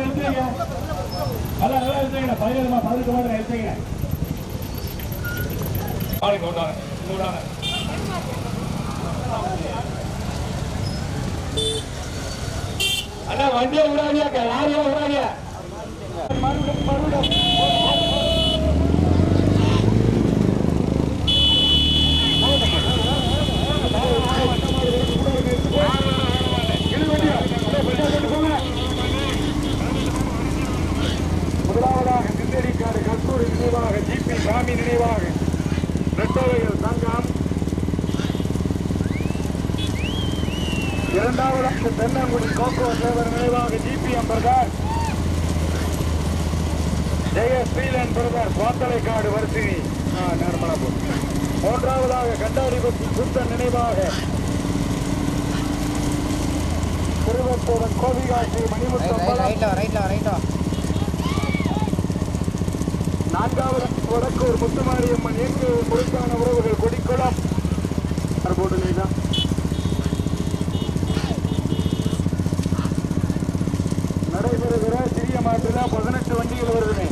மாடு எடுத்துங்க நல்லா நல்லா எடுத்துங்க பதினேழு பதினெட்டு எடுத்துங்க அண்ணா வண்டியை விடாதியா லாரியா விடாதியா மறுபடியும் மறுபடியும் முதலாவதாக சிந்தடிக்காடு கஸ்தூரி நினைவாக ஜிபி சாமி நினைவாக. நெட்டவையில் சங்கம். இரண்டாவதாக தென்னங்குடி கோகோ சேவர் நினைவாக ஜிபிஎம் பிரதர் ஜெய ஸ்ரீலன் பிரதர் பாத்தலைக்காடு வரிசினி நர்மலாபுரம் மூன்றாவதாக கண்டாடிபட்டி சுத்தன் நினைவாக திருவத்தூரன் கோவிகாசி மணிமுத்தம் ரைட்ல ரைட்ல ரைட்ல நான்காவது வடக்கூர் முத்துமாரியம்மன் இயக்கு பொருத்தான உறவுகள் கொடிக்குளம். போட்டுலீங்களா நடைபெறுகிற சிறிய மாட்டுல பதினெட்டு வண்டிகள் வருதுமே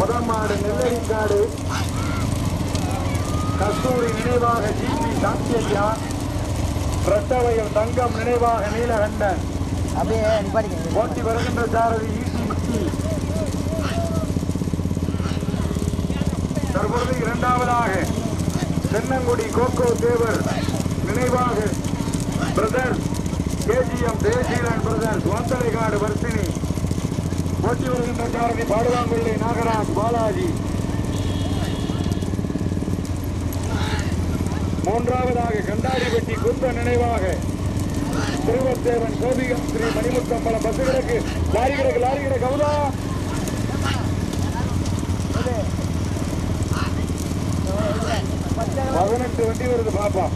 முதல் மாடு நெல்லரிக்காடு கஸ்தூரி நினைவாக ஜிபி சாத்தியா ரத்தவயல் தங்கம் நினைவாக நீலகண்டன். அப்படியே போட்டி வருகின்ற சாரதி ஈசி முத்தி தற்பொழுது இரண்டாவதாக தென்னங்குடி கோகோ தேவர் நினைவாக பிரதர் கேஜிஎம் தேசியலன் பிரதர் சுவந்தலைகாடு வர்த்தினி. போட்டி வருகின்ற சாரதி பாடுவாங்குள்ளி நாகராஜ் பாலாஜி. மூன்றாவதாக கண்டாடிப்பட்டி குந்த நினைவாக திருவத்தேவன் கோபிகம் ஸ்ரீ மணிமுத்தம் பல கிடக்கு. லாரி கிடக்கு லாரி கிடக்கு. கவுதா. பதினெட்டு வண்டி வருது பாப்பா.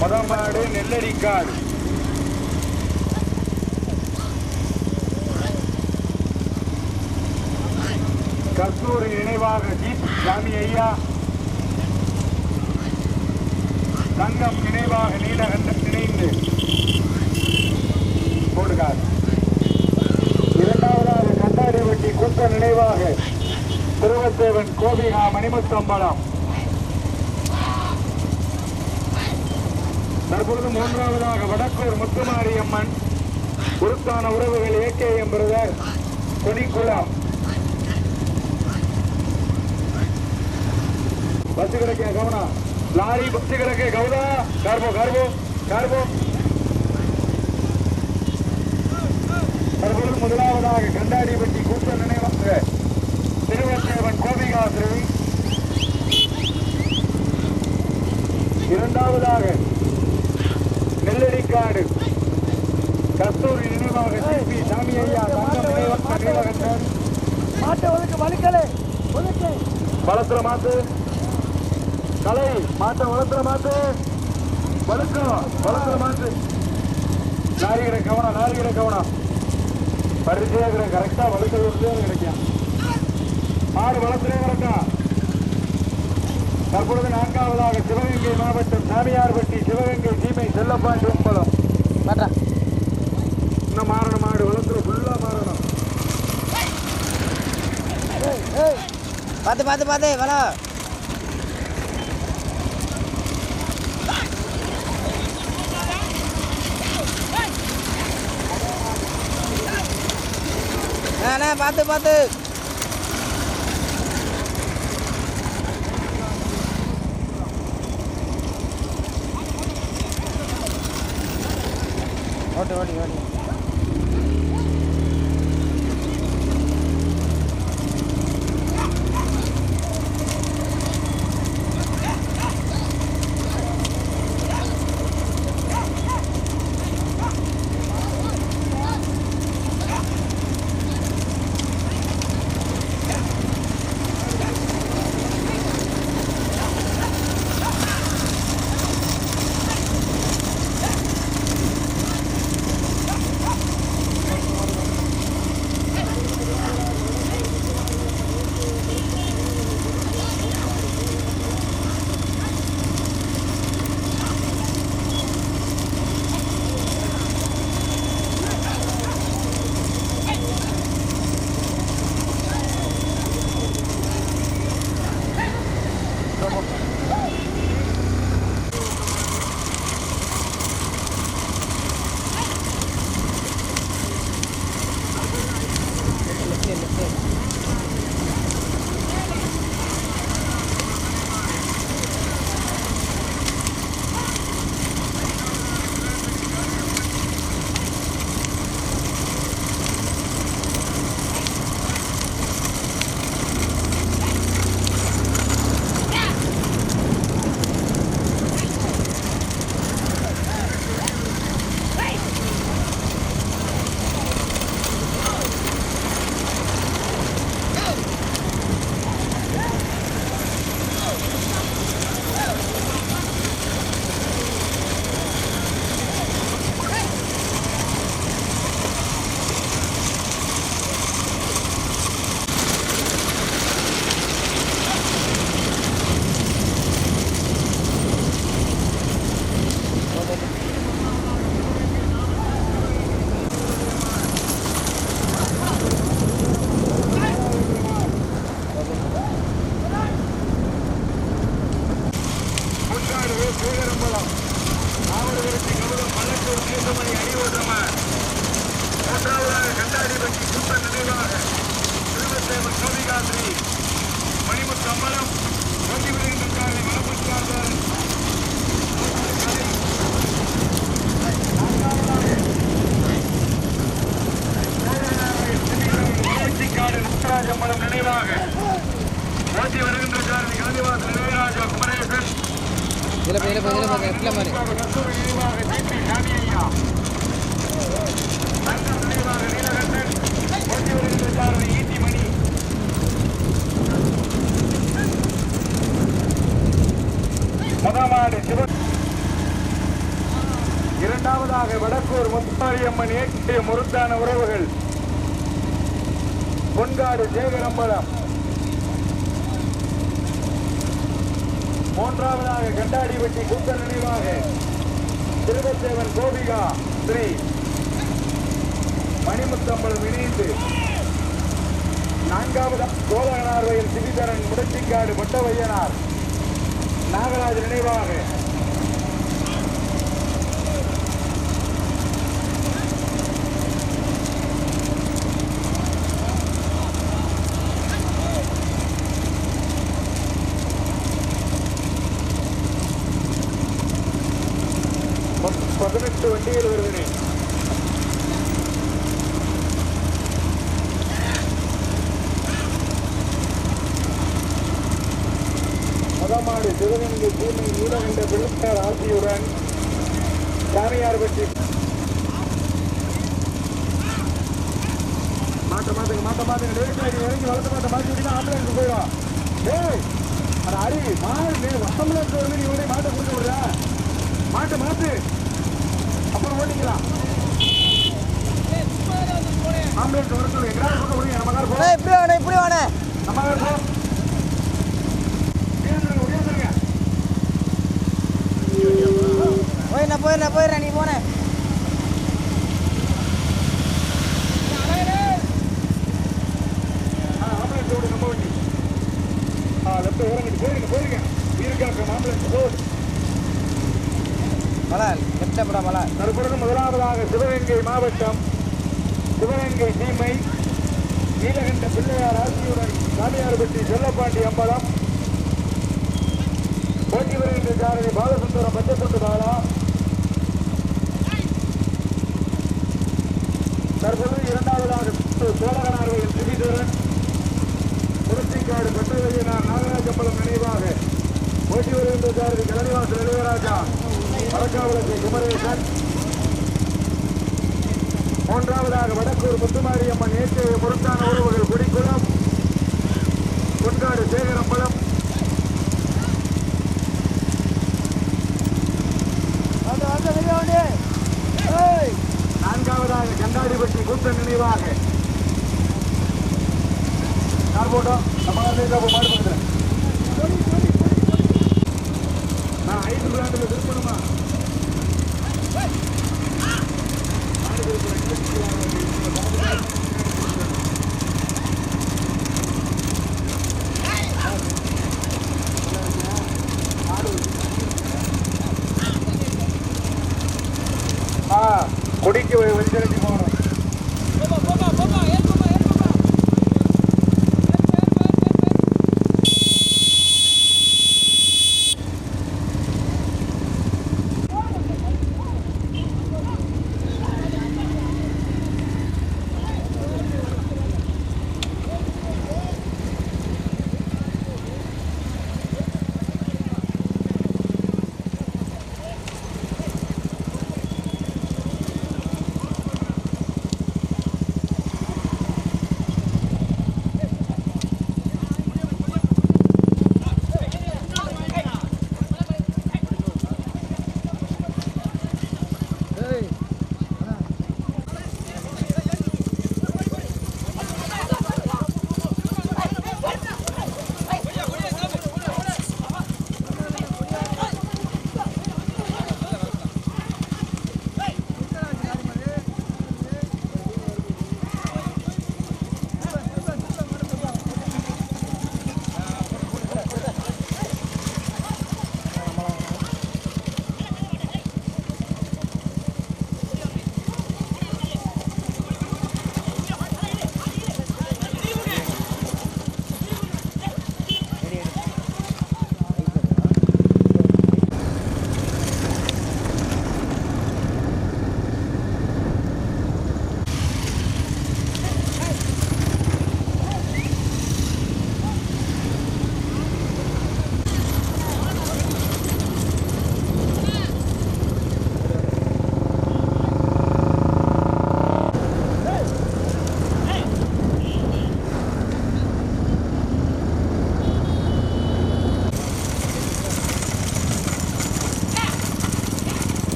மதமாடு நெல்லடிக்காடு ஒரு நினைவாக ஜீப் சாமி ஐயா. தங்கம் நினைவாக நீலகண்டன் நினைந்து போடுகார் இரண்டாவதாக கண்டாடிவட்டி குத்த நினைவாக திருவத்தேவன் கோபிகா மணிமுத்தம்பலம் தற்பொழுது மூன்றாவதாக வடக்கூர் முத்துமாரியம்மன் உருத்தான உறவுகள் ஏகேஎம் பிரதர் கொடிக்குளம். பஸ் கிடக்க கவனம் லாரி பஸ் கிடக்க கவுதா கார்போ கார்போ கார்போ. தற்பொழுது முதலாவதாக கண்டாடிப்பட்டி கூட்ட நினைவாக திருவத்தேவன் கோபிகாசிரி. இரண்டாவதாக நெல்லடிக்காடு. கஸ்தூரி நினைவாக சிபி சாமி ஐயா தங்கம் நினைவாக நீலகண்டன் மாட்டை ஒதுக்கு வலுக்கலே ஒதுக்கு. வளர்த்துற மாத்து கலை மாத்த வளர்த்துற மாத்து வழுக்கம் வளர்த்துற மாத்து நாரிகிற கவனம் நாரிகிற கவனம். பரிசேகிற கரெக்டா வழுக்கிறது கிடைக்கும். மாடு வளர்த்துறே கரெக்டா தற்பொழுது நான்காவதாக சிவகங்கை மாவட்டம் சாமியார்பட்டி சிவகங்கை சீமை செல்லப்பாண்டி உம்பலம் மாட்டா இன்னும் மாறணும் மாடு வளர்த்துற ஃபுல்லா மாறணும். பார்த்து பார்த்து பார்த்து வர அண்ணா பார்த்து பார்த்து. ஓட்டு ஓட்டி ஓட்டி. மாரியம்மன் இயக்கிய முருத்தான உறவுகள். பொன்காடு சேகரம்பலம். மூன்றாவதாக கண்டாடிப்பட்டி கூத்த நினைவாக. திருவத்தேவன் கோபிகா ஸ்ரீ மணிமுத்தம்பலம் இணைந்து. நான்காவது கோலகனார் வயல் சிறிதரன் முடச்சிக்காடு மொட்டவையனார் நாகராஜ் நினைவாக ப- பதினெட்டு வண்டிகள் வருகிறேன் முதமாடு சிவகங்கை தூய்மை நீலகண்ட விழுக்கார் ஆசியுடன் சாமியார் பற்றி? மாட்ட மாத்துங்க மாட்ட மாத்துங்க. நேரத்தில் இறங்கி வளர்த்த மாட்ட மாட்டி ஆம்புலன்ஸ் போயிடும் ஏய் அட அரி மாடு நீ வருது நீ உடனே மாட்டை கொடுத்து விடுற. மாட்டு மாத்து. ஓட்டிக்கலாம் ஆம்புலன்ஸ் வர சொல்லு. எங்கடா நம்ம கார் போ. இப்படி வாண்ணே இப்படி வாண்ணே நம்ம கார் போ. போயிண்ணே போயிண்ணே போயிடுறேன் நீ போனேன் லெஃப்ட் இறங்கிட்டு போயிருங்க போயிருங்க. இருக்காக்க ஆம்புலன்ஸ் போடு மலர் லெஃப்டில் போடா மலர். தற்பொழுது முதலாவதாக சிவகங்கை மாவட்டம் சிவகங்கை சீமை நீலகண்ட பிள்ளையார் ஆசியுடன் சாமியார்பட்டி செல்லப்பாண்டி அம்பலம் போட்டி வருகின்ற சாரதி பாலசுந்தரம் பச்சத்தொண்டு பாலா. தற்பொழுது இரண்டாவதாக சோழகனார்வையில் திரிதரன் புரட்சிக்காடு பெற்றவையினார் நாகராஜம்பலம் நினைவாக போட்டி வருகின்ற சாரதி கலனிவாசல் இளையராஜா. வடக்காவலத்தை குமரேசன் மூன்றாவதாக வடக்கூர் முத்துமாரியம்மன் ஏற்றைய பொருத்தான உறவுகள் குடிக்குளம். பொன்காடு சேகரம்பலம். நான்காவதாக கண்டாடிப்பட்டி கூட்ட நினைவாக. போட்டோம்? நம்ம மாடு பக்கத்தில் நான் ஐந்து பிளாண்டில் திருப்பணுமா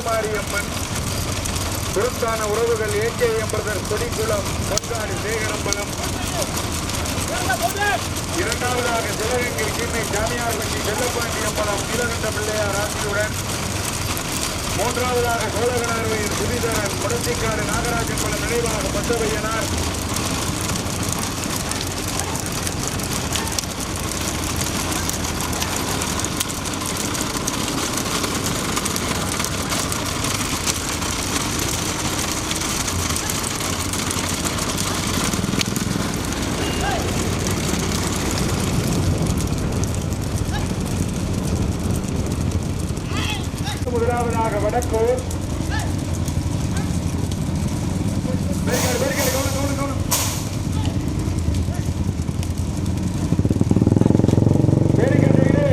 முத்துமாரியம்மன் குருத்தான உறவுகள் ஏகேஎம் பிரதர் கொடிக்குளம் பொன்காடு சேகரம்பலம். இரண்டாவதாக சிவகங்கை கீமை ஜாமியார்பட்டி செல்லப்பாண்டி செல்லப்பாண்டியம்பலம் நீலகண்ட பிள்ளையார் ஆட்சியுடன். மூன்றாவதாக சோழகனார்வையில் சுதிதரன் முடத்திக்காடு நாகராஜன்பலம் நினைவாக பத்தவையனார் முதலாவதாக வடக்கூர் பேரிகாடு, பேரிகாடு, கவனம், கவனம், கவனம். பேரிகாடு இரு.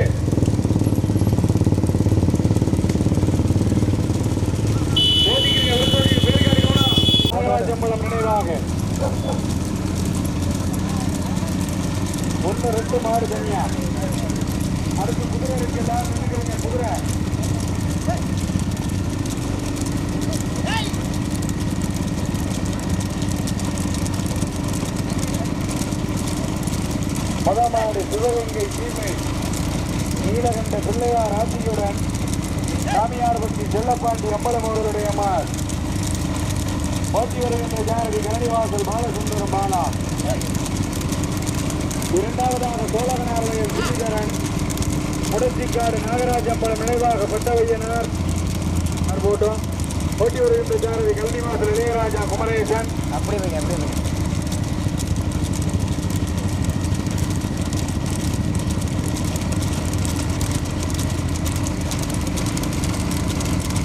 ஓட்டிக்கிறீங்க, ஓட்டிக்கிறீங்க, பேரிகாடு கவனம். நாகராஜம்பலம் நினைவாக ஒன்று ரெண்டு மாடு தனியா அடுத்து குதிரை இருக்கு எல்லாரும் நின்னுக்கிறீங்க குதிரை மதமாடு சிவகங்கை சீமை நீலகண்ட பிள்ளையார் ஆட்சியுடன் சாமியார்பட்டி செல்லப்பாண்டி அம்பலம் அவர்களுடைய மார் போட்டி வருகின்ற ஜானகி கரணிவாசல் பாலசுந்தரம் பாலா இரண்டாவதாக சோழகனாருடைய சுதிதரன் முடத்திக்காடு நாகராஜ அம்பலம் நினைவாக பட்டவையனார் போட்டோம் போட்டி வருகின்ற ஜானகி கல்விவாசல் இளையராஜா குமரேசன் அப்படி வைங்க அப்படி வைங்க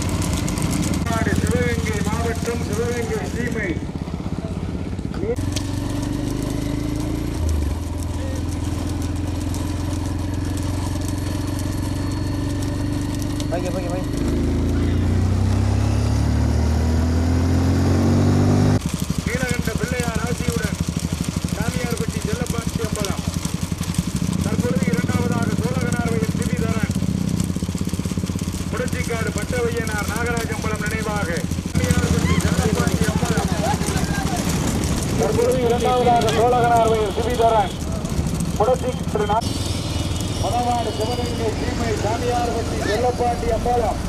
தமிழ்நாடு சிவகங்கை மாவட்டம் சிவகங்கை சீமை வைங்க வைங்க வைங்க நீலகண்ட பிள்ளையார் ஆசியுடன் சாமியார்பட்டி செல்லப்பாண்டி அம்பலம் தற்பொழுது இரண்டாவதாக சோழகனார்வையில் திரிதரன் முடச்சிக்காடு பட்டவையனார் நாகராஜம்பலம் நினைவாக சாமியார்பட்டி செல்லப்பாண்டி அம்பலம் தற்பொழுது இரண்டாவதாக சோழகனார்வையில் திரிதரன் முடச்சிக்காடு நா- மணவாடு சிவகங்கை சீமை சாமியார்பட்டி செல்லப்பாண்டி அம்பலம்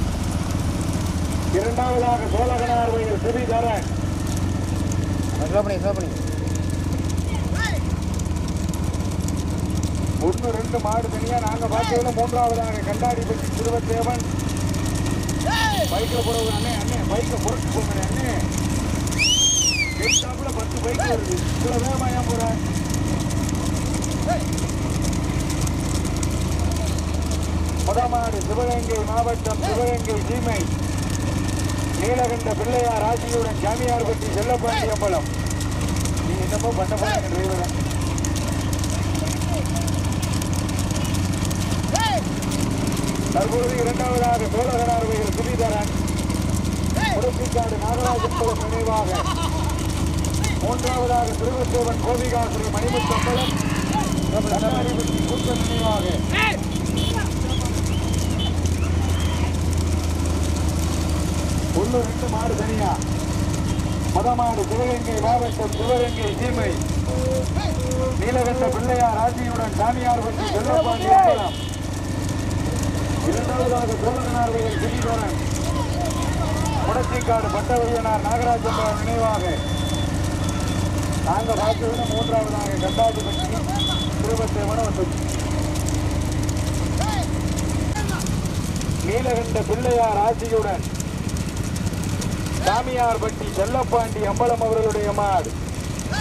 இரண்டாவதாக பண்ணி ஸ்லோ பண்ணி ஒன்று ரெண்டு மாடு தனியா நாங்க பார்த்ததுல மூன்றாவதாக கண்டாடிப்பட்டி திருவத்தேவன் பைக்ல போறவங்க அண்ணே அண்ணே பைக்ல புரட்டு போங்க அண்ணே. எட்டாப்புல பத்து பைக் வருது. இவ்வளவு வேகமா ஏன் போற? முதமாடு சிவகங்கை மாவட்டம் சிவகங்கை சீமை. நீலகண்ட பிள்ளையார் ராசியுடன் சாமியார் பற்றி செல்லப்பாண்டி அம்பலம் நீ என்னமோ பண்ண போறீங்க டிரைவரை தற்பொழுது இரண்டாவதாக சோழகனார்வையில் சுதிதரன் முடச்சிக்காடு நாகராஜம்பலம் நினைவாக. மூன்றாவதாக திருவத்தேவன் கோபிகாசுரி மணிமுத்தம்பலம் கண்ணாடிபட்டி நினைவாக. ஒன்று ரெண்டு மாடு தனியா. மதமாடு சிவகங்கை மாவட்டம் சிவகங்கை சீமை. நீலகண்ட பிள்ளையார் ஆட்சியுடன் சாமியார்பட்டி செல்லப்பாண்டி அம்பலம் இரண்டாவதாக சோழனார்வையில் திடீரன் முடச்சிக்காடு பட்டவரியனார் நாகராஜப்பா நினைவாக. நாங்கள் பார்த்ததுல மூன்றாவதாக கண்டாதிபட்டி திருவத்தேவன வந்தது நீலகண்ட பிள்ளையார் ஆட்சியுடன் சாமியார்பட்டி செல்லப்பாண்டி அம்பலம் அவர்களுடைய மாடு.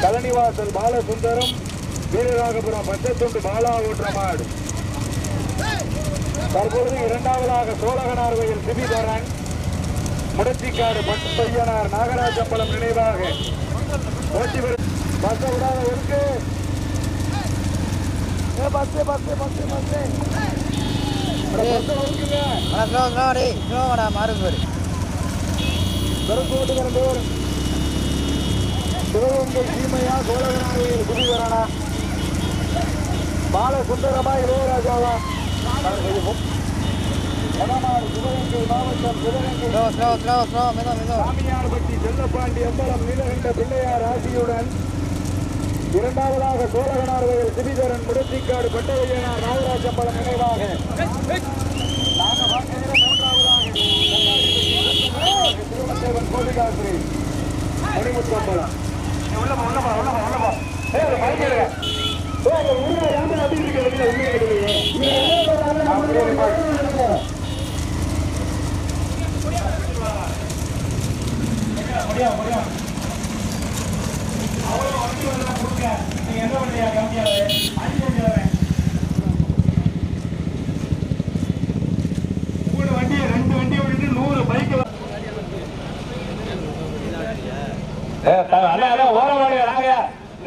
கலனிவாசல் பாலசுந்தரம் வீரராகபுரம் பச்சத்துண்டு பாலா ஓட்டுற மாடு. தற்பொழுது இரண்டாவதாக சோழகனார்வையில் சிபிதரன் முடத்திக்காடு பையனார் நாகராஜம்பலம் நினைவாக. ஓட்டி வரும் பஸ் விடாத இருக்கு. Bus bus bus bus bus Perungodu Kadambur Sivaganga சீமையா கோலகநாயகர் குதிவரானா பால சுந்தரமா இளையராஜாவா சிவகங்கை மாவட்டம் சாமியார்பட்டி செல்லப்பாண்டி அம்பலம் நீலகண்ட பிள்ளையார் ஆசியுடன் இரண்டாவதாக சோழகனார் வயல் சிபிதரன் முடத்திக்காடு பட்டவையனார் நாகராஜம்பலம் நினைவாக. போலாம் போலாம் உள்ள போ உள்ள என்ன பண்றாங்க அப்படியே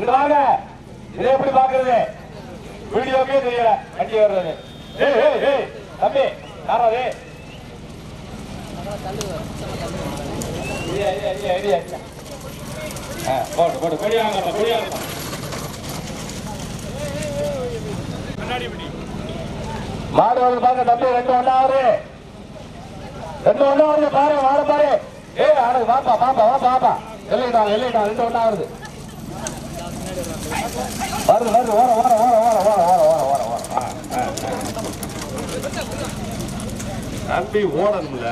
வாங்க இதை எப்படி பாக்குறது வீடியோக்கே தெரியல. வண்டி வர்றது தம்பி யாராவது போட்டு போட்டு கொடியாங்க கொடியாங்க மாடு வந்து பாருங்க தம்பி ரெண்டு ஒன்னாவது ரெண்டு ஒன்னாவது பாரு மாடு பாரு. ஏ ஆனது வாப்பா பாப்பா வாப்பா பாப்பா எல்லைடா எல்லைடா ரெண்டு ஒண்ணா வருது. வருது வருது வர வர வர வர வர வர வர வர வர தம்பி ஓடணும்ல.